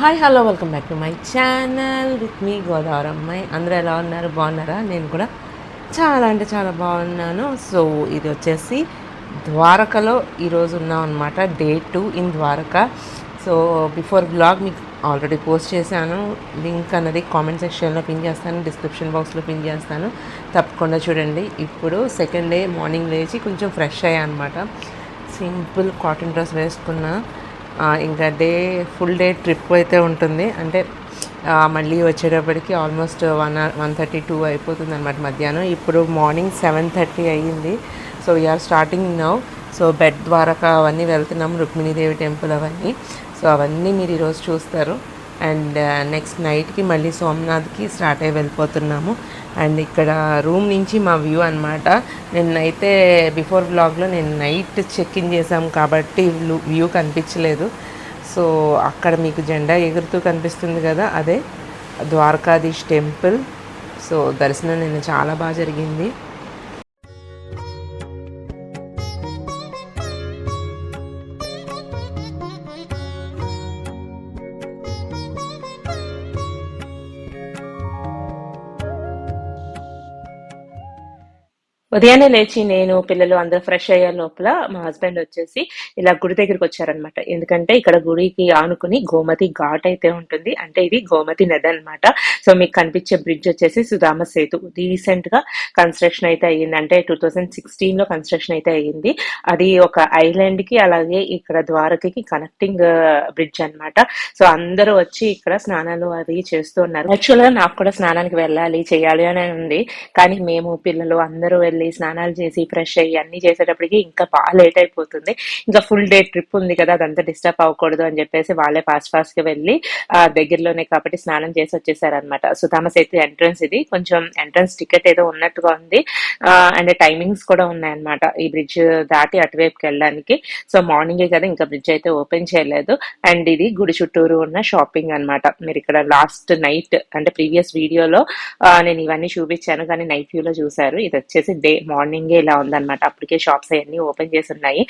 Hi hello welcome back to my channel with me Godavari అమ్మాయి అందరూ ఎలా ఉన్నారు? బాగున్నారా? నేను కూడా చాలా అంటే చాలా బాగున్నాను. సో ఇది వచ్చేసి ద్వారకలో ఈరోజు ఉన్నాం అనమాట day two in Dwarka. So before blog మీకు ఆల్రెడీ పోస్ట్ చేశాను. లింక్ అన్నది కామెంట్ సెక్షన్లో పిన్ చేస్తాను డిస్క్రిప్షన్ బాక్స్లో పిన్ చేస్తాను. తప్పకుండా చూడండి. ఇప్పుడు సెకండ్ డే మార్నింగ్ లేచి కొంచెం ఫ్రెష్ అయ్యా అనమాట సింపుల్ కాటన్ డ్రెస్ వేసుకున్నా. ఇంకా డే ఫుల్ డే ట్రిప్ అయితే ఉంటుంది. అంటే మళ్ళీ వచ్చేటప్పటికి almost one one thirty two అయిపోతుంది అనమాట మధ్యాహ్నం. ఇప్పుడు మార్నింగ్ సెవెన్ థర్టీ అయ్యింది. So we are starting now so Bet Dwarka అవన్నీ వెళ్తున్నాం రుక్మిణీదేవి టెంపుల్ అవన్నీ. సో అవన్నీ మీరు ఈరోజు చూస్తారు. అండ్ నెక్స్ట్ నైట్కి మళ్ళీ సోమనాథ్కి స్టార్ట్ అయ్యి వెళ్ళిపోతున్నాము. అండ్ ఇక్కడ రూమ్ నుంచి మా వ్యూ అనమాట నిన్నైతే బిఫోర్ బ్లాగ్లో నేను నైట్ చెక్ ఇన్ చేసాం కాబట్టి వ్యూ కనిపించలేదు. సో అక్కడ మీకు జెండా ఎగురుతూ కనిపిస్తుంది కదా అదే ద్వారకాధీష్ టెంపుల్. సో దర్శనం నిన్న చాలా బాగా జరిగింది. ఉదయాన్నే లేచి నేను పిల్లలు అందరూ ఫ్రెష్ అయ్యే లోపల మా హస్బెండ్ వచ్చేసి ఇలా గుడి దగ్గరికి వచ్చారనమాట ఎందుకంటే ఇక్కడ గుడికి ఆనుకుని గోమతి ఘాట్ అయితే ఉంటుంది. అంటే ఇది గోమతి నది అన్నమాట. సో మీకు కనిపించే బ్రిడ్జ్ వచ్చేసి సుధామ సేతు. రీసెంట్గా కన్స్ట్రక్షన్ అయితే అయ్యింది. అంటే టూ థౌజండ్ సిక్స్టీన్లో కన్స్ట్రక్షన్ అయితే అయ్యింది. అది ఒక ఐలాండ్కి అలాగే ఇక్కడ ద్వారకకి కనెక్టింగ్ బ్రిడ్జ్ అన్నమాట. సో అందరూ వచ్చి ఇక్కడ స్నానాలు అవి చేస్తూ ఉన్నారు. యాక్చువల్గా నాకు కూడా స్నానానికి వెళ్ళాలి చేయాలి అని ఉంది. కానీ మేము పిల్లలు అందరూ వెళ్ళి స్నానాలు చేసి ఫ్రెష్ అయ్యి అన్ని చేసేటప్పటికి ఇంకా బాగా లేట్ అయిపోతుంది. ఇంకా ఫుల్ డే ట్రిప్ ఉంది కదా అదంతా డిస్టర్బ్ అవ్వకూడదు అని చెప్పేసి వాళ్ళే ఫాస్ట్ ఫాస్ట్గా వెళ్ళి ఆ, దగ్గరలోనే కాబట్టి స్నానం చేసి వచ్చేసారనమాట సుధామ సేతు ఎంట్రన్స్ ఇది. కొంచెం ఎంట్రన్స్ టికెట్ ఏదో ఉన్నట్టుగా ఉంది. అండ్ టైమింగ్స్ కూడా ఉన్నాయన్నమాట. ఈ బ్రిడ్జ్ దాటి అటువైపుకి వెళ్ళడానికి. సో మార్నింగే కదా ఇంకా బ్రిడ్జ్ అయితే ఓపెన్ చేయలేదు. అండ్ ఇది గుడి చుట్టూరు ఉన్న షాపింగ్ అన్నమాట. మీరు ఇక్కడ లాస్ట్ నైట్ అంటే ప్రీవియస్ వీడియోలో నేను ఇవన్నీ చూపించాను. కానీ నైట్ వ్యూ లో చూసారు ఇది వచ్చేసి డే మార్నింగే ఇలా ఉందన్నమాట. అప్పటికే షాప్స్ అవన్నీ ఓపెన్ చేసి ఉన్నాయి.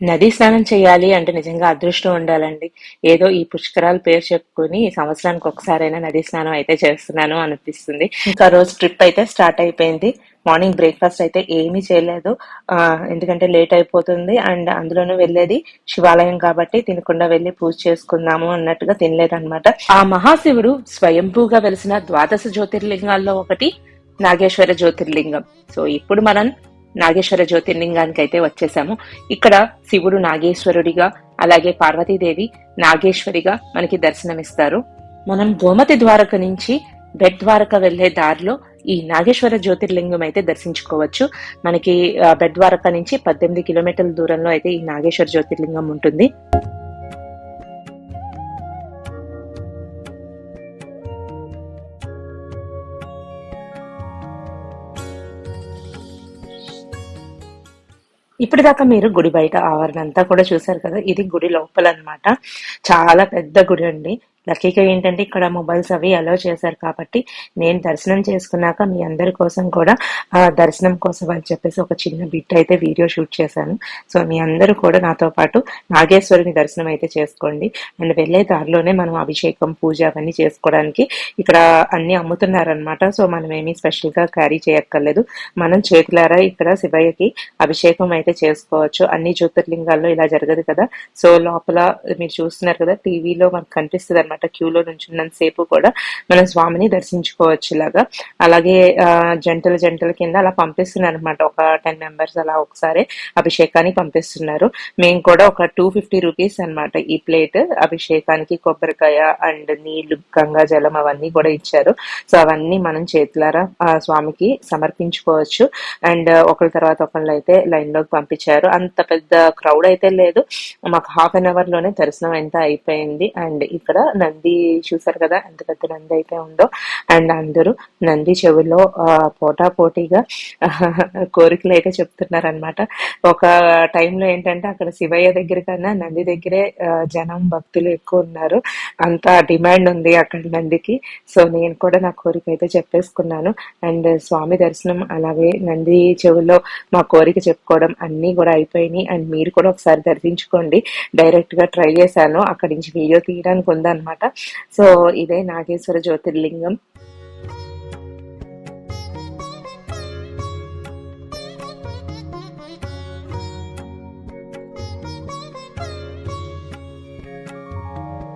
నదీ స్నానం చేయాలి అంటే నిజంగా అదృష్టం ఉండాలండి. ఏదో ఈ పుష్కరాల పేరు చెప్పుకుని సంవత్సరానికి ఒకసారైనా నదీ స్నానం అయితే చేస్తున్నాను అనిపిస్తుంది. ఇంకా రోజు ట్రిప్ అయితే స్టార్ట్ అయిపోయింది. మార్నింగ్ బ్రేక్ఫాస్ట్ అయితే ఏమీ చేయలేదు. ఎందుకంటే లేట్ అయిపోతుంది. అండ్ అందులోనూ వెళ్ళేది శివాలయం కాబట్టి తినకుండా వెళ్ళి పూజ చేసుకుందాము అన్నట్టుగా తినలేదు అనమాట ఆ మహాశివుడు స్వయంభూగా వెలిసిన ద్వాదశ జ్యోతిర్లింగాల్లో ఒకటి నాగేశ్వర జ్యోతిర్లింగం. సో ఇప్పుడు మనం నాగేశ్వర జ్యోతిర్లింగానికి అయితే వచ్చేసాము. ఇక్కడ శివుడు నాగేశ్వరుడిగా అలాగే పార్వతీదేవి నాగేశ్వరిగా మనకి దర్శనమిస్తారు. మనం గోమతి ద్వారక నుంచి బెడ్ ద్వారక వెళ్ళే దారిలో ఈ నాగేశ్వర జ్యోతిర్లింగం అయితే దర్శించుకోవచ్చు. మనకి బెడ్ ద్వారక నుంచి పద్దెనిమిది కిలోమీటర్ల దూరంలో అయితే ఈ నాగేశ్వర జ్యోతిర్లింగం ఉంటుంది. ఇప్పటిదాకా మీరు గుడి బయట ఆవరణ అంతా కూడా చూసారు కదా ఇది గుడి లోపల అన్నమాట చాలా పెద్ద గుడి అండి లక్కీగా ఏంటంటే ఇక్కడ మొబైల్స్ అవి అలో చేశారు కాబట్టి నేను దర్శనం చేసుకున్నాక మీ అందరి కోసం కూడా ఆ దర్శనం కోసం అని చెప్పేసి ఒక చిన్న బిట్ అయితే వీడియో షూట్ చేశాను. సో మీ అందరూ కూడా నాతో పాటు నాగేశ్వరుని దర్శనం అయితే చేసుకోండి. అండ్ వెళ్ళే దారిలోనే మనం అభిషేకం పూజ అవన్నీ చేసుకోవడానికి ఇక్కడ అన్ని అమ్ముతున్నారనమాట సో మనం ఏమీ స్పెషల్గా క్యారీ చేయక్కర్లేదు. మనం చేతులారా ఇక్కడ శివయ్యకి అభిషేకం అయితే చేసుకోవచ్చు. అన్ని జ్యోతిర్లింగాల్లో ఇలా జరగదు కదా. సో లోపల మీరు చూస్తున్నారు కదా టీవీలో మనకు కనిపిస్తుంది అనమాట క్యూలో నుంచున్నంత సేపు కూడా మనం స్వామిని దర్శించుకోవచ్చు ఇలాగా. అలాగే ఆ, జంటల జంటల కింద అలా పంపిస్తున్నారు అనమాట ఒక టెన్ మెంబర్స్ అలా ఒకసారి అభిషేకానికి పంపిస్తున్నారు. మేము కూడా ఒక టూ ఫిఫ్టీ రూపీస్ అనమాట ఈ ప్లేట్ అభిషేకానికి కొబ్బరికాయ అండ్ నీళ్ళు గంగా జలం అవన్నీ కూడా ఇచ్చారు. సో అవన్నీ మనం చేతులారా ఆ స్వామికి సమర్పించుకోవచ్చు. అండ్ ఒకళ్ళ తర్వాత ఒకళ్ళు అయితే లైన్లోకి పంపించారు. అంత పెద్ద క్రౌడ్ అయితే లేదు. మాకు హాఫ్ అన్ అవర్లోనే దర్శనం ఎంత అయిపోయింది. అండ్ ఇక్కడ నంది చూసారు కదా ఎంత పెద్ద నంది అయితే ఉందో. అండ్ అందరూ నంది చెవిలో పోటా పోటీగా కోరికలు అయితే చెప్తున్నారు అనమాట ఒక టైంలో ఏంటంటే అక్కడ శివయ్య దగ్గర కన్నా నంది దగ్గరే జనం భక్తులు ఎక్కువ ఉన్నారు. అంత డిమాండ్ ఉంది అక్కడ నందికి. సో నేను కూడా నా కోరిక అయితే చెప్పేసుకున్నాను. అండ్ స్వామి దర్శనం అలాగే నంది చెవుల్లో మా కోరిక చెప్పుకోవడం అన్ని కూడా అయిపోయినాయి. అండ్ మీరు కూడా ఒకసారి దర్శించుకోండి. డైరెక్ట్గా ట్రై చేశాను. అక్కడి నుంచి వీడియో తీయడానికి ఉందన్నమాట. అనమాట సో ఇదే నాగేశ్వర జ్యోతిర్లింగం.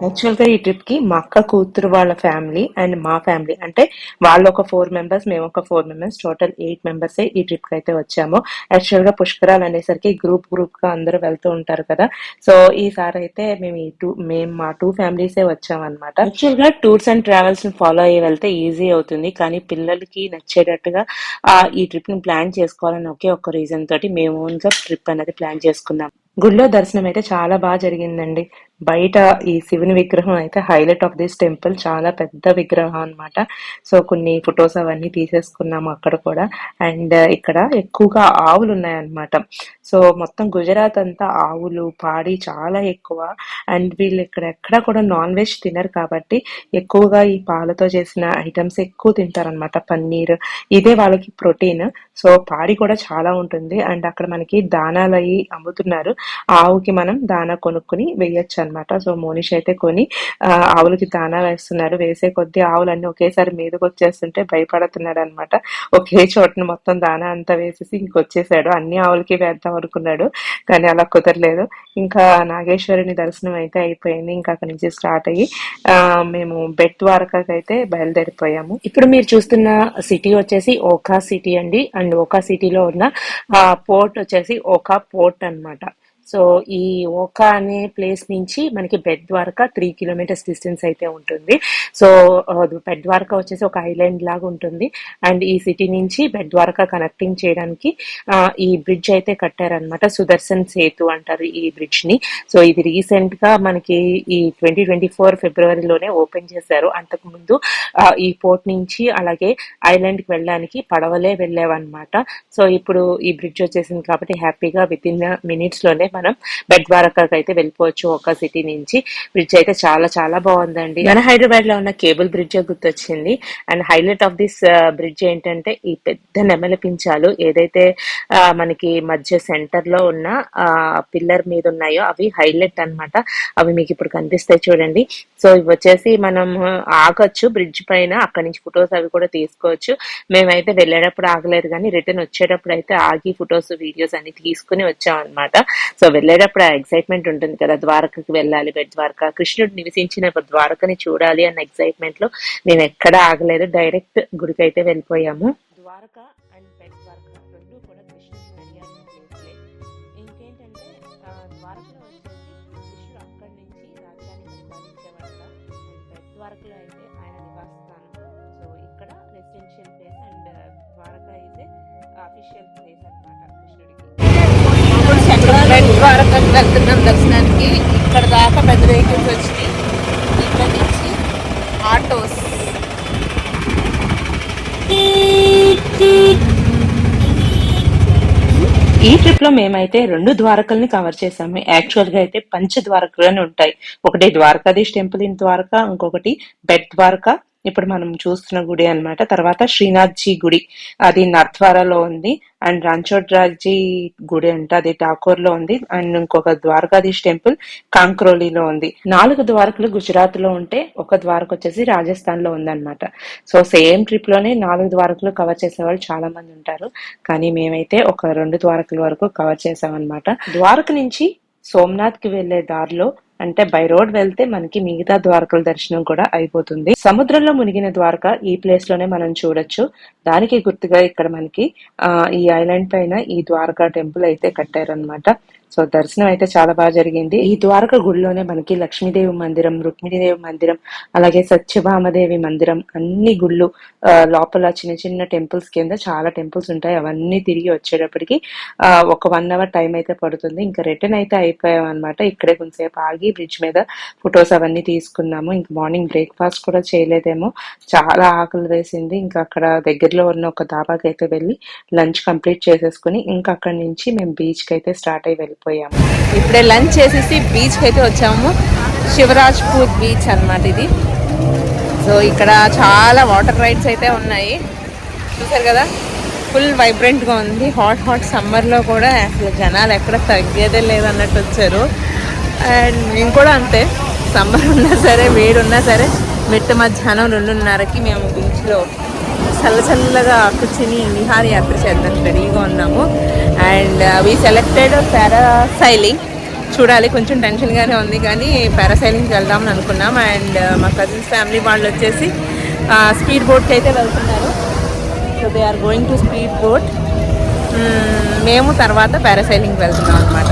యాక్చువల్గా ఈ ట్రిప్కి మా అక్క కూతురు వాళ్ళ ఫ్యామిలీ అండ్ మా ఫ్యామిలీ అంటే వాళ్ళు ఒక ఫోర్ మెంబర్స్ మేము ఒక four members total eight members ఈ ట్రిప్కి అయితే వచ్చాము. యాక్చువల్గా పుష్కరాలు అనేసరికి గ్రూప్ గ్రూప్గా అందరూ వెళ్తూ ఉంటారు కదా. సో ఈసారి అయితే మేము ఈ టూ మేము మా టూ ఫ్యామిలీసే వచ్చాం అనమాట యాక్చువల్గా టూర్స్ అండ్ ట్రావెల్స్ని ఫాలో అయ్యి వెళ్తే ఈజీ అవుతుంది. కానీ పిల్లలకి నచ్చేటట్టుగా ఆ, ఈ ట్రిప్ని ప్లాన్ చేసుకోవాలని ఒకే ఒక్క రీజన్ తోటి మేము ఓన్గా ట్రిప్ అనేది ప్లాన్ చేసుకున్నాం. గుడిలో దర్శనం అయితే చాలా బాగా జరిగిందండి. బయట ఈ శివుని విగ్రహం అయితే హైలైట్ ఆఫ్ దిస్ టెంపుల్. చాలా పెద్ద విగ్రహం అన్నమాట. సో కొన్ని ఫొటోస్ అవన్నీ తీసేసుకున్నాము అక్కడ కూడా. అండ్ uh, ఇక్కడ ఎక్కువగా ఆవులు ఉన్నాయన్నమాట. సో మొత్తం గుజరాత్ అంతా ఆవులు పాడి చాలా ఎక్కువ. అండ్ వీళ్ళు ఇక్కడ ఎక్కడ కూడా నాన్ వెజ్ తినరు కాబట్టి ఎక్కువగా ఈ పాలతో చేసిన ఐటమ్స్ ఎక్కువ తింటారనమాట పన్నీర్. ఇదే వాళ్ళకి ప్రోటీన్. సో పాడి కూడా చాలా ఉంటుంది. అండ్ అక్కడ మనకి దానాలు అమ్ముతున్నారు. ఆవుకి మనం దానా కొనుక్కుని వేయొచ్చు అనమాట. సో మోనిష్ అయితే కొని ఆవులకి దానా వేస్తున్నారు. వేసే కొద్దీ ఆవులన్నీ ఒకేసారి మీదకి వచ్చేస్తుంటే భయపడుతున్నాడు అనమాట ఒకే చోటను మొత్తం దానా అంతా వేసేసి ఇంకొచ్చేసాడు. అన్ని ఆవులకి వేద్దాం అనుకున్నాడు కానీ అలా కుదరలేదు. ఇంకా నాగేశ్వరుని దర్శనం అయితే అయిపోయింది. ఇంకా అక్కడి నుంచి స్టార్ట్ అయ్యి మేము బెట్ ద్వారకాకి అయితే బయలుదేరిపోయాము. ఇప్పుడు మీరు చూస్తున్న సిటీ వచ్చేసి ఓకా సిటీ అండి. అండ్ ఓకా సిటీలో ఉన్న పోర్ట్ వచ్చేసి ఓకా పోర్ట్ అన్నమాట. సో ఈ ఓకా అనే ప్లేస్ నుంచి మనకి Bet Dwarka three kilometres distance అయితే ఉంటుంది. సో బెడ్ ద్వారకా వచ్చేసి ఒక ఐలాండ్ లాగా ఉంటుంది. అండ్ ఈ సిటీ నుంచి బెడ్ ద్వారకా కనెక్టింగ్ చేయడానికి ఈ బ్రిడ్జ్ అయితే కట్టారనమాట సుదర్శన్ సేతు అంటారు ఈ బ్రిడ్జ్ని సో ఇది రీసెంట్గా మనకి ఈ ట్వంటీ ట్వంటీ ఫోర్ ఫిబ్రవరిలోనే ఓపెన్ చేశారు. అంతకు ముందు ఈ పోర్ట్ నుంచి అలాగే ఐలాండ్కి వెళ్ళడానికి పడవలే వెళ్ళేవన్నమాట. సో ఇప్పుడు ఈ బ్రిడ్జ్ వచ్చేసింది కాబట్టి హ్యాపీగా విత్ ఇన్ మినిట్స్లోనే మనం బెడ్ ద్వారకాకి అయితే వెళ్ళిపోవచ్చు ఒక సిటీ నుంచి. బ్రిడ్జ్ అయితే చాలా చాలా బాగుందండి. మన హైదరాబాద్లో ఉన్న కేబుల్ బ్రిడ్జ్ గుర్తొచ్చింది. And highlight of this bridge ఏంటంటే ఈ పెద్ద నెమలి పించాలు ఏదైతే మనకి మధ్య సెంటర్లో ఉన్న పిల్లర్ మీద ఉన్నాయో అవి హైలైట్ అన్నమాట. అవి మీకు ఇప్పుడు కనిపిస్తాయి చూడండి. సో ఇవి వచ్చేసి మనం ఆగొచ్చు బ్రిడ్జ్ పైన. అక్కడి నుంచి ఫొటోస్ అవి కూడా తీసుకోవచ్చు. మేమైతే వెళ్ళేటప్పుడు ఆగలేదు కానీ రిటర్న్ వచ్చేటప్పుడు అయితే ఆగి ఫొటోస్ వీడియోస్ అన్ని తీసుకుని వచ్చాం అనమాట సో వెళ్ళేటప్పుడు ఆ ఎక్సైట్మెంట్ ఉంటుంది కదా. ద్వారకకి వెళ్ళాలి బెడ్ ద్వారక. కృష్ణుడు నివసించిన ద్వారకని చూడాలి అన్న ఎక్సైట్మెంట్లో మేము ఎక్కడ ఆగలేదు. డైరెక్ట్ గుడికి అయితే వెళ్ళిపోయాము. ద్వారక అండ్ బెడ్ ద్వారక రెండు కూడా కృష్ణుడికి నడియాడిన ప్లేస్లే. ఇంకేంటంటే ద్వారకలో వచ్చేసి కృష్ణుడు అక్కడి నుంచి రాజ్యాన్ని పరిపాలించేవాడట. అండ్ బెడ్ ద్వారకలో అయితే ఆయన నివాసస్థానం. సో ఇక్కడ రెసిడెన్షియల్ ప్లేస్ అండ్ ద్వారక అయితే అఫీషియల్ ప్లేస్ అనమాట ద్వారకం వెళ్తున్నాం దర్శనానికి ఇక్కడ దాకా పెద్ద వెహికల్స్ వచ్చినాయి. ఇక్కడ నుంచి ఆటోస్. ఈ ట్రిప్లో మేమైతే రెండు ద్వారకల్ని కవర్ చేసాము యాక్చువల్గా అయితే పంచ ద్వారకలు అని ఉంటాయి. ఒకటి ద్వారకాధీష్ టెంపుల్ ఇన్ ద్వారక ఇంకొకటి బెడ్ ద్వారకా. ఇప్పుడు మనం చూస్తున్న గుడి అన్నమాట. తర్వాత శ్రీనాథ్జీ గుడి. అది నర్ద్వారాలో ఉంది. అండ్ రంచోడ్రాజీ గుడి అంటే. అది ఠాకూర్లో ఉంది. అండ్ ఇంకొక ద్వారకాధీష్ టెంపుల్ కాంక్రోలీలో ఉంది. నాలుగు ద్వారకలు గుజరాత్లో ఉంటే ఒక ద్వారక వచ్చేసి రాజస్థాన్లో ఉందన్నమాట. సో సేమ్ ట్రిప్లోనే నాలుగు ద్వారకలు కవర్ చేసే వాళ్ళు చాలా మంది ఉంటారు. కానీ మేమైతే ఒక రెండు ద్వారకల వరకు కవర్ చేసామన్నమాట. ద్వారక నుంచి సోమనాథ్కి వెళ్ళే దారిలో అంటే బై రోడ్ వెళ్తే మనకి మిగతా ద్వారకల దర్శనం కూడా అయిపోతుంది. సముద్రంలో మునిగిన ద్వారక ఈ ప్లేస్లోనే మనం చూడొచ్చు. దానికి గుర్తుగా ఇక్కడ మనకి ఆ ఈ ఐలాండ్ పైన ఈ ద్వారకా టెంపుల్ అయితే కట్టారనమాట సో దర్శనం అయితే చాలా బాగా జరిగింది. ఈ ద్వారక గుడిలోనే మనకి లక్ష్మీదేవి మందిరం రుక్మిణీదేవి మందిరం అలాగే సత్యభామదేవి మందిరం అన్ని గుళ్ళు లోపల చిన్న చిన్న టెంపుల్స్ కింద చాలా టెంపుల్స్ ఉంటాయి. అవన్నీ తిరిగి వచ్చేటప్పటికి ఒక వన్ అవర్ టైం అయితే పడుతుంది. ఇంకా రిటర్న్ అయితే అయిపోయాం అనమాట ఇక్కడే కొంతసేపు ఆగి బ్రిడ్జ్ మీద ఫొటోస్ అవన్నీ తీసుకున్నాము. ఇంకా మార్నింగ్ బ్రేక్ఫాస్ట్ కూడా చేయలేదేమో. చాలా ఆకలి వేసింది. ఇంకా అక్కడ దగ్గరలో ఉన్న ఒక దాబాకి అయితే వెళ్ళి లంచ్ కంప్లీట్ చేసేసుకుని ఇంకా అక్కడి నుంచి మేము బీచ్కి అయితే స్టార్ట్ అయి వెళ్ళిపోయాము. ఇప్పుడే లంచ్ చేసేసి బీచ్కి అయితే వచ్చాము. శివరాజ్పూర్ బీచ్ అన్నమాట ఇది. సో ఇక్కడ చాలా వాటర్ రైడ్స్ అయితే ఉన్నాయి. చూసారు కదా? ఫుల్ వైబ్రెంట్గా ఉంది. హాట్ హాట్ సమ్మర్లో కూడా అసలు జనాలు ఎక్కడ తగ్గేదే లేదన్నట్టు వచ్చారు. అండ్ మేము కూడా అంతే. సమ్మర్ ఉన్నా సరే వేడి ఉన్నా సరే మిట్ట మధ్యాహ్నం రెండున్నరకి మేము బీచ్లో చల్ల చల్లగా కూర్చుని విహారయాత్ర చేద్దాం రెడీగా ఉన్నాము. అండ్ వీ సెలెక్టెడ్ పారాసైలింగ్ చూడాలి కొంచెం టెన్షన్గానే ఉంది కానీ పారాసైలింగ్కి వెళ్దామని అనుకున్నాం. అండ్ uh, మా కజిన్స్ ఫ్యామిలీ వాళ్ళు వచ్చేసి స్పీడ్ బోట్కి అయితే వెళ్తున్నారు. So they are going to speed boat మేము తర్వాత పారాసైలింగ్కి వెళ్తున్నాం అనమాట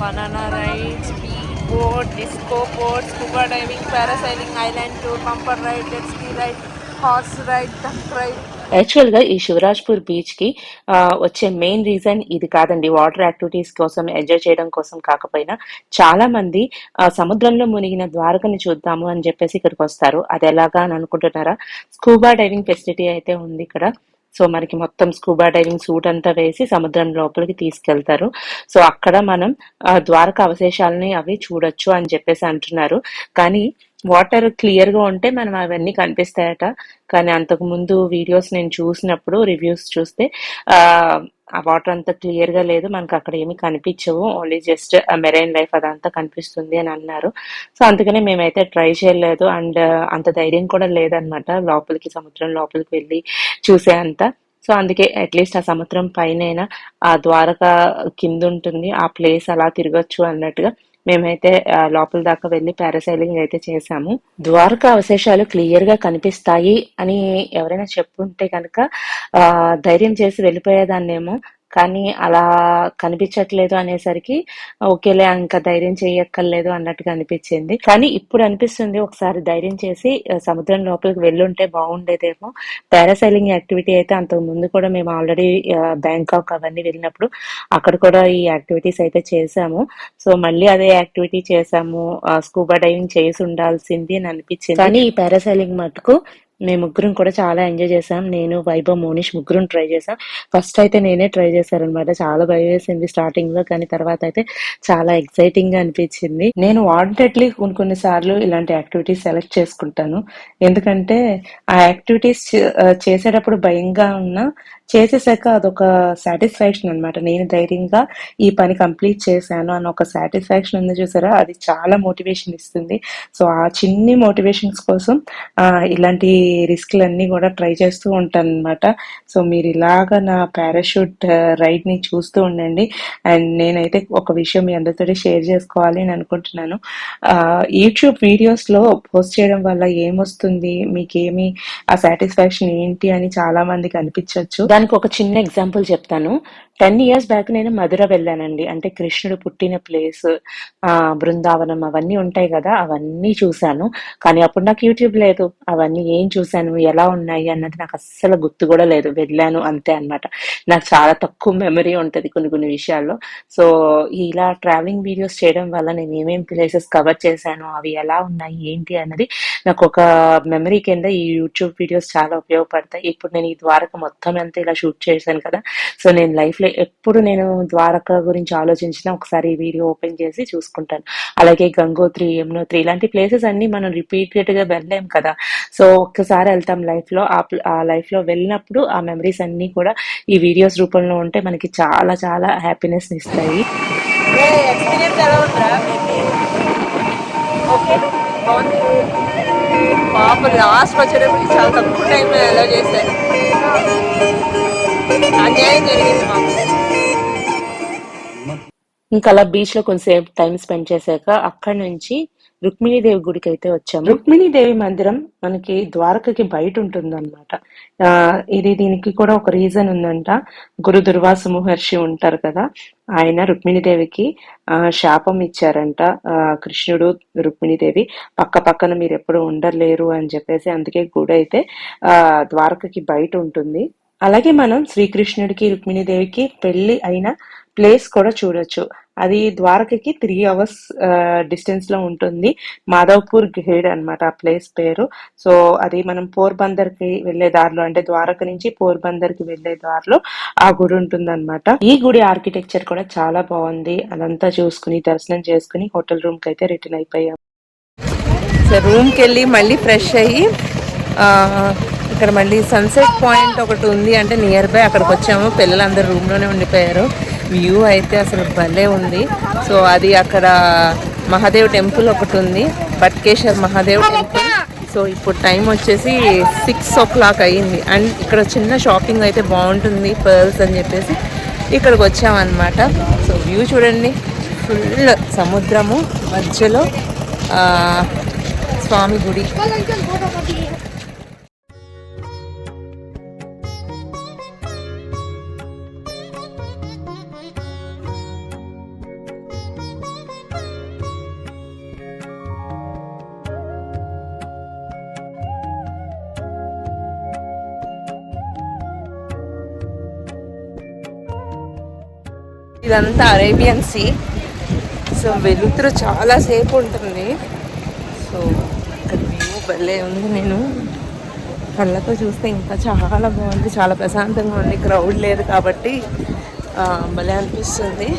banana ride speed boat disco boat scuba diving parasailing island tour bumper ride jet ski ride horse ride duck ride యాక్చువల్గా ఈ శివరాజ్పూర్ బీచ్కి వచ్చే మెయిన్ రీజన్ ఇది కాదండి. వాటర్ యాక్టివిటీస్ కోసం ఎంజాయ్ చేయడం కోసం కాకపోయినా చాలా మంది సముద్రంలో మునిగిన ద్వారకని చూద్దాము అని చెప్పేసి ఇక్కడికి వస్తారు. అది ఎలాగా అని అనుకుంటున్నారా? స్కూబా డైవింగ్ ఫెసిలిటీ అయితే ఉంది ఇక్కడ. సో మనకి మొత్తం స్కూబా డైవింగ్ సూట్ అంతా వేసి సముద్రం లోపలికి తీసుకెళ్తారు. సో అక్కడ మనం ఆ, ద్వారక అవశేషాలని అవి చూడొచ్చు అని చెప్పేసి అంటున్నారు. కానీ వాటర్ క్లియర్గా ఉంటే మనం అవన్నీ కనిపిస్తాయట. కానీ అంతకు ముందు వీడియోస్ నేను చూసినప్పుడు రివ్యూస్ చూస్తే ఆ వాటర్ అంత క్లియర్గా లేదు. మనకు అక్కడ ఏమి కనిపించవు. ఓన్లీ జస్ట్ మెరైన్ లైఫ్ అదంతా కనిపిస్తుంది అని అన్నారు. సో అందుకనే మేమైతే ట్రై చేయలేదు. అండ్ అంత ధైర్యం కూడా లేదనమాట లోపలికి సముద్రం లోపలికి వెళ్ళి చూసే అంత సో అందుకే అట్లీస్ట్ ఆ సముద్రం పైన ఆ ద్వారక కింద ఉంటుంది ఆ ప్లేస్ అలా తిరగచ్చు అన్నట్టుగా మేమైతే ఆ, లోపల దాకా వెళ్ళి పారాసైలింగ్ అయితే చేసాము ద్వారకా అవశేషాలు క్లియర్గా కనిపిస్తాయి అని ఎవరైనా చెప్పుంటే కనుక ఆ ధైర్యం చేసి వెళ్ళిపోయేదాన్నేమో. కానీ అలా కనిపించట్లేదు అనేసరికి ఓకేలే ఇంకా ధైర్యం చేయక్కర్లేదు అన్నట్టుగా అనిపించింది. కానీ ఇప్పుడు అనిపిస్తుంది ఒకసారి ధైర్యం చేసి సముద్రం లోపలికి వెళ్ళుంటే బాగుండేదేమో. పారాసైలింగ్ యాక్టివిటీ అయితే అంతకు ముందు కూడా మేము ఆల్రెడీ బ్యాంకాక్ అవన్నీ వెళ్ళినప్పుడు అక్కడ కూడా ఈ యాక్టివిటీస్ అయితే చేసాము. సో మళ్ళీ అదే యాక్టివిటీ చేసాము. స్కూబా డైవింగ్ చేసి ఉండాల్సింది అని అనిపించింది. కానీ ఈ పారాసైలింగ్ మటుకు మేము ముగ్గురం కూడా చాలా ఎంజాయ్ చేసాం. నేను వైభవ్ మోనిష్ ముగ్గురం ట్రై చేసాం. ఫస్ట్ అయితే నేనే ట్రై చేశారనమాట. అనమాట చాలా భయం వేసింది స్టార్టింగ్లో కానీ తర్వాత అయితే చాలా ఎక్సైటింగ్గా అనిపించింది. నేను వాంటెడ్లీ కొన్ని కొన్ని సార్లు ఇలాంటి యాక్టివిటీస్ సెలెక్ట్ చేసుకుంటాను. ఎందుకంటే ఆ యాక్టివిటీస్ చేసేటప్పుడు భయంగా ఉన్నా చేసేసాక అదొక సాటిస్ఫాక్షన్ అన్నమాట. నేను ధైర్యంగా ఈ పని కంప్లీట్ చేశాను అని ఒక సాటిస్ఫాక్షన్ ఉంది చూసారా? అది చాలా మోటివేషన్ ఇస్తుంది. సో ఆ చిన్ని మోటివేషన్స్ కోసం ఇలాంటి రిస్క్లన్నీ కూడా ట్రై చేస్తూ ఉంటాను అనమాట సో మీరు ఇలాగా నా పారాషూట్ రైడ్ని చూస్తూ ఉండండి. అండ్ నేనైతే ఒక విషయం మీ అందరితో షేర్ చేసుకోవాలి అని అనుకుంటున్నాను. యూట్యూబ్ వీడియోస్లో పోస్ట్ చేయడం వల్ల ఏమొస్తుంది? మీకేమి ఆ సాటిస్ఫాక్షన్ ఏంటి అని చాలా మందికి అనిపించవచ్చు దానికి ఒక చిన్న ఎగ్జాంపుల్ చెప్తాను. టెన్ ఇయర్స్ బ్యాక్ నేను మధుర వెళ్ళానండి. అంటే కృష్ణుడు పుట్టిన ప్లేస్ ఆ బృందావనం అవన్నీ ఉంటాయి కదా అవన్నీ చూశాను. కానీ అప్పుడు నాకు యూట్యూబ్ లేదు. అవన్నీ ఏం చూశాను? ఎలా ఉన్నాయి? అన్నది నాకు అస్సలు గుర్తు కూడా లేదు. వెళ్ళాను అంతే అన్నమాట. నాకు చాలా తక్కువ మెమరీ ఉంటుంది కొన్ని కొన్ని విషయాల్లో. సో ఇలా ట్రావెలింగ్ వీడియోస్ చేయడం వల్ల నేను ఏమేం ప్లేసెస్ కవర్ చేశాను? అవి ఎలా ఉన్నాయి? ఏంటి? అన్నది నాకు ఒక మెమరీ కింద ఈ యూట్యూబ్ వీడియోస్ చాలా ఉపయోగపడతాయి. ఇప్పుడు నేను ఈ ద్వారక మొత్తం అంతా ఇలా షూట్ చేశాను కదా సో నేను లైఫ్ లో ఎప్పుడు నేను ద్వారక గురించి ఆలోచించినా ఒకసారి ఈ వీడియో ఓపెన్ చేసి చూసుకుంటాను. అలాగే గంగోత్రి యమునోత్రి ఇలాంటి ప్లేసెస్ అన్ని మనం రిపీటెడ్గా కదా. సో ఒక్కసారి వెళ్తాం లైఫ్లో ఆ లైఫ్లో లైఫ్లో వెళ్ళినప్పుడు ఆ మెమరీస్ అన్ని కూడా ఈ వీడియోస్ రూపంలో ఉంటే మనకి చాలా చాలా హ్యాపీనెస్ ఇస్తాయి. ఎక్స్పీరియన్స్ ఎలా ఉందా ఓకే బాగుంది. పాప లాస్ట్ వచ్చేటప్పటికి చాలా తక్కువ టైంలో ఎలా చేశారు అన్యాయం జరిగింది మాకు. ఇంకా అలా బీచ్లో కొంతసేపు టైం స్పెండ్ చేశాక అక్కడ నుంచి రుక్మిణీదేవి గుడికి అయితే వచ్చాము. రుక్మిణీదేవి మందిరం మనకి ద్వారకకి బయట ఉంటుంది అనమాట ఇది దీనికి కూడా ఒక రీజన్ ఉందంట. గురు దుర్వాస మహర్షి ఉంటారు కదా ఆయన రుక్మిణీదేవికి ఆ, శాపం ఇచ్చారంట. ఆ, కృష్ణుడు రుక్మిణీదేవి పక్క పక్కన మీరు ఎప్పుడు ఉండలేరు అని చెప్పేసి అందుకే గుడి అయితే ఆ ద్వారకకి బయట ఉంటుంది. అలాగే మనం శ్రీకృష్ణుడికి రుక్మిణీదేవికి పెళ్ళి అయిన ప్లేస్ కూడా చూడొచ్చు. అది ద్వారకకి త్రీ అవర్స్ డిస్టెన్స్లో ఉంటుంది. మాధవ్పూర్ గేడ్ అన్నమాట ఆ ప్లేస్ పేరు. సో అది మనం పోర్బందర్కి వెళ్ళే దారిలో అంటే ద్వారక నుంచి పోర్బందర్కి వెళ్ళే దారిలో ఆ గుడి ఉంటుంది ఈ గుడి ఆర్కిటెక్చర్ కూడా చాలా బాగుంది. అదంతా చూసుకుని దర్శనం చేసుకుని హోటల్ రూమ్కి అయితే రిటర్న్ అయిపోయాం. రూమ్కి వెళ్ళి మళ్ళీ ఫ్రెష్ అయ్యి ఇక్కడ మళ్ళీ సన్సెట్ పాయింట్ ఒకటి ఉంది అంటే నియర్ బై అక్కడికి వచ్చాము. పిల్లలందరూ రూమ్లోనే ఉండిపోయారు. వ్యూ అయితే అసలు భలే ఉంది. సో అది అక్కడ మహాదేవ్ టెంపుల్ ఒకటి ఉంది. బట్కేశ్వర్ మహాదేవ్ టెంపుల్ సో ఇప్పుడు టైం వచ్చేసి సిక్స్ ఓ క్లాక్ అయ్యింది అండ్ ఇక్కడ చిన్న షాపింగ్ అయితే బాగుంటుంది. పర్ల్స్ అని చెప్పేసి ఇక్కడికి వచ్చామన్నమాట. సో వ్యూ చూడండి. ఫుల్ సముద్రము. మధ్యలో స్వామి గుడి. ఇదంతా అరేబియన్ సీ. సో వెలుతురు చాలా సేపు ఉంటుంది. సో ఇక్కడ వ్యూ భలే ఉంది నేను. కళ్ళతో చూస్తే ఇంకా చాలా బాగుంది. చాలా ప్రశాంతంగా ఉంది. క్రౌడ్ లేదు కాబట్టి భలే అనిపిస్తుంది.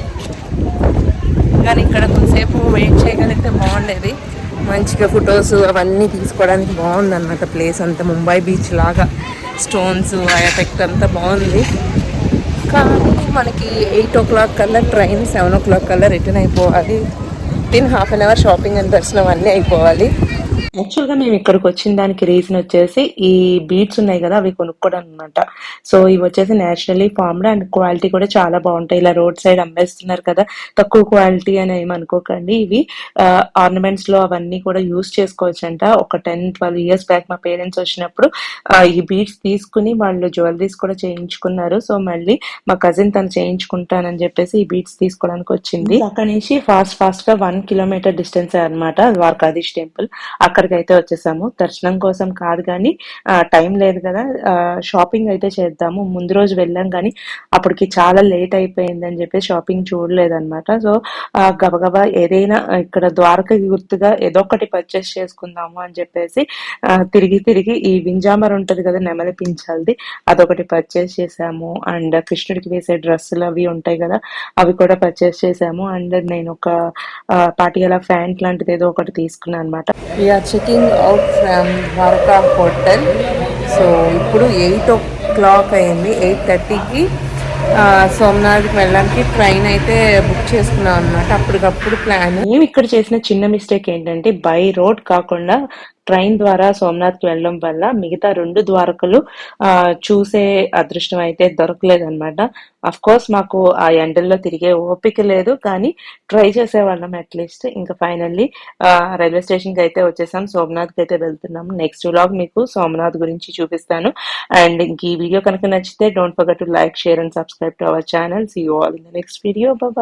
కానీ ఇక్కడ కొంతసేపు వెయిట్ చేయగలిగితే బాగుండేది. మంచిగా ఫొటోస్ అవన్నీ తీసుకోవడానికి బాగుంది అన్నమాట ప్లేస్ అంతా. ముంబై బీచ్ లాగా స్టోన్స్ ఆ ఎఫెక్ట్ అంతా బాగుంది. కానీ మనకి ఎయిట్ ఓ క్లాక్ కల్లా ట్రైన్ సెవెన్ ఓ క్లాక్ కల్లా రిటర్న్ అయిపోవాలి. With half an hour shopping and దర్శనం అన్నీ అయిపోవాలి. యాక్చువల్గా మేము ఇక్కడికి వచ్చిన దానికి రీజన్ వచ్చేసి ఈ బీట్స్ ఉన్నాయి కదా అవి కొనుక్కోవడం అనమాట సో ఇవి వచ్చేసి నేచురలీ ఫార్మ్డ్ అండ్ క్వాలిటీ కూడా చాలా బాగుంటాయి. ఇలా రోడ్ సైడ్ అమ్మేస్తున్నారు కదా తక్కువ క్వాలిటీ అని ఏమనుకోకండి అనుకోకండి ఇవి. ఆర్నమెంట్స్లో అవన్నీ కూడా యూస్ చేసుకోవచ్చు అంట ఒక టెన్ ట్వెల్వ్ ఇయర్స్ బ్యాక్ మా పేరెంట్స్ వచ్చినప్పుడు ఈ బీట్స్ తీసుకుని వాళ్ళు జ్యువెలరీస్ కూడా చేయించుకున్నారు. సో మళ్ళీ మా కజిన్ తను చేయించుకుంటానని చెప్పేసి ఈ బీట్స్ తీసుకోవడానికి వచ్చింది. అక్కడ నుంచి ఫాస్ట్ ఫాస్ట్గా వన్ కిలోమీటర్ డిస్టెన్స్ అనమాట ద్వారకాధీష్ టెంపుల్ అక్కడ అక్కడికి అయితే వచ్చేసాము. దర్శనం కోసం కాదు కానీ టైం లేదు కదా. షాపింగ్ అయితే చేద్దాము. ముందు రోజు వెళ్ళాం కానీ అప్పటికి చాలా లేట్ అయిపోయింది అని చెప్పి షాపింగ్ చూడలేదన్నమాట. సో గబగబా ఏదైనా ఇక్కడ ద్వారకకి గుర్తుగా ఏదో ఒకటి పర్చేస్ చేసుకుందాము అని చెప్పేసి తిరిగి తిరిగి ఈ వింజామర్ ఉంటుంది కదా నెమలి పించాలది అదొకటి పర్చేస్ చేసాము. అండ్ కృష్ణుడికి వేసే డ్రెస్సులు అవి ఉంటాయి కదా అవి కూడా పర్చేస్ చేసాము. అండ్ నేను ఒక పాటియాల ఫ్యాంట్ లాంటిది ఏదో ఒకటి తీసుకున్నాను అనమాట checking out from Dwarka hotel so ఇప్పుడు ఎయిట్ ఓ క్లాక్ అయింది ఎయిట్ థర్టీకి సోమనాథ్కి వెళ్ళడానికి ట్రైన్ అయితే బుక్ చేసుకున్నాం అనమాట అప్పటికప్పుడు ప్లాన్. మేము ఇక్కడ చేసిన చిన్న మిస్టేక్ ఏంటంటే బై రోడ్ కాకుండా ట్రైన్ ద్వారా సోమనాథ్కి వెళ్ళడం వల్ల మిగతా రెండు ద్వారకలు ఆ, చూసే అదృష్టం అయితే దొరకలేదనమాట అఫ్ కోర్స్ మాకు ఆ ఎండల్లో తిరిగే ఓపిక లేదు కానీ ట్రై చేసేవాళ్ళం అట్లీస్ట్. ఇంకా ఫైనల్లీ రైల్వే స్టేషన్కి అయితే వచ్చేసాం సోమనాథ్కి అయితే వెళ్తున్నాం. నెక్స్ట్ వ్లాగ్ మీకు సోమనాథ్ గురించి చూపిస్తాను. అండ్ ఇంక ఈ వీడియో కనుక నచ్చితే don't forget to like share and subscribe to our channel see you all in the next video bye